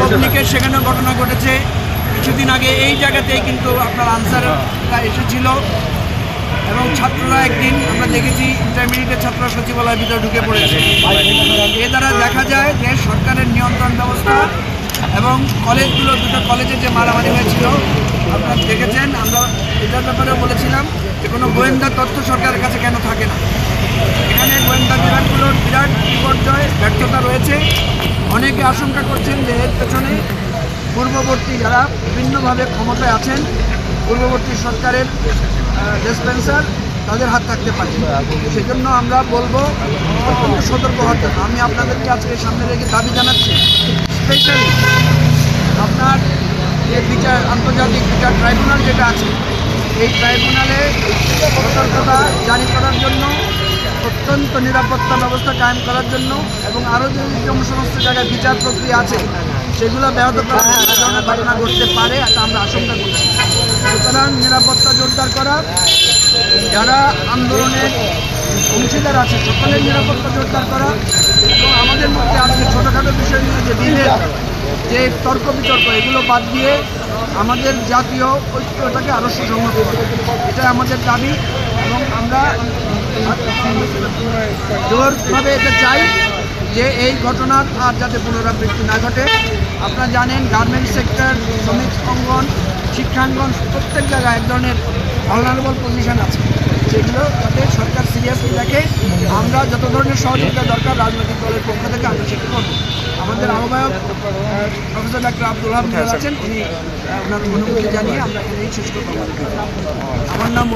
তবলিকের সেখানে ঘটনা ঘটেছে। কিছুদিন আগে এই জায়গাতেই কিন্তু আপনার আনসাররা এসেছিল এবং ছাত্ররা একদিন আমরা দেখেছি ইন্টারমিডিয়েটের ছাত্র সচিবালয়ের ভিতরে ঢুকে পড়েছে। এ দ্বারা দেখা যায় যে সরকারের নিয়ন্ত্রণ ব্যবস্থা এবং কলেজগুলো দুটো কলেজে যে মারামারি হয়েছিল আপনারা দেখেছেন আমরা এটার ব্যাপারেও বলেছিলাম যে কোনো গোয়েন্দা তথ্য সরকারের কাছে কেন থাকে না। এখানে গোয়েন্দা বিভাগগুলোর বিরাট বিপর্যয় ব্যর্থতা রয়েছে। অনেকে আশঙ্কা করছেন যে এর পেছনে পূর্ববর্তী যারা বিভিন্নভাবে ক্ষমতায় আছেন, পূর্ববর্তী সরকারের ডিসপেন্সার তাদের হাত থাকতে পারে। সেই জন্য আমরা বলব, অত্যন্ত সতর্ক হতে আমি আপনাদেরকে আজকে সামনে রেখে দাবি জানাচ্ছি স্পেশালি আপনার যে বিচার, আন্তর্জাতিক বিচার ট্রাইব্যুনাল যেটা আছে, এই ট্রাইব্যুনালে সতর্কতা জারি করার জন্য অত্যন্ত নিরাপত্তা ব্যবস্থা কায়েম করার জন্য এবং আরও যে সমস্ত জায়গায় বিচার প্রক্রিয়া আছে, সেগুলো ব্যাহত ঘটনা ঘটতে পারে এটা আমরা আশঙ্কা করছি সুতরাং নিরাপত্তা জোরদার করা, যারা আন্দোলনের অংশীদার আছে সকলের নিরাপত্তা জোরদার করা এবং আমাদের মধ্যে আজকে ছোটোখাটো বিষয় নিয়ে যে বিভেদ যে তর্ক বিতর্ক, এগুলো বাদ দিয়ে আমাদের জাতীয় ঐক্যটাকে আরও সুসংহত এটা আমাদের দাবি এবং আমরা জোরভাবে এটা চাই যে এই ঘটনার আর যাতে পুনরাবৃত্তি না ঘটে। আপনারা জানেন গার্মেন্টস সেক্টর শ্রমিক অঙ্গন শিক্ষাঙ্গন প্রত্যেক জায়গায় এক ধরনের ভালনারেবল পজিশন আছে। সেগুলো যাতে সরকার সিরিয়াসলি দেখে আমরা যত ধরনের সহযোগিতা দরকার রাজনৈতিক দলের পক্ষ থেকে আমরা সেটা করব। আমাদের আহ্বায়ক প্রফেসর ডাক্তার আব্দুল হামিদ আছেন। উনি আহ, ওনার অনুমতি জানিয়ে আমরা শেষ করব। আমার নাম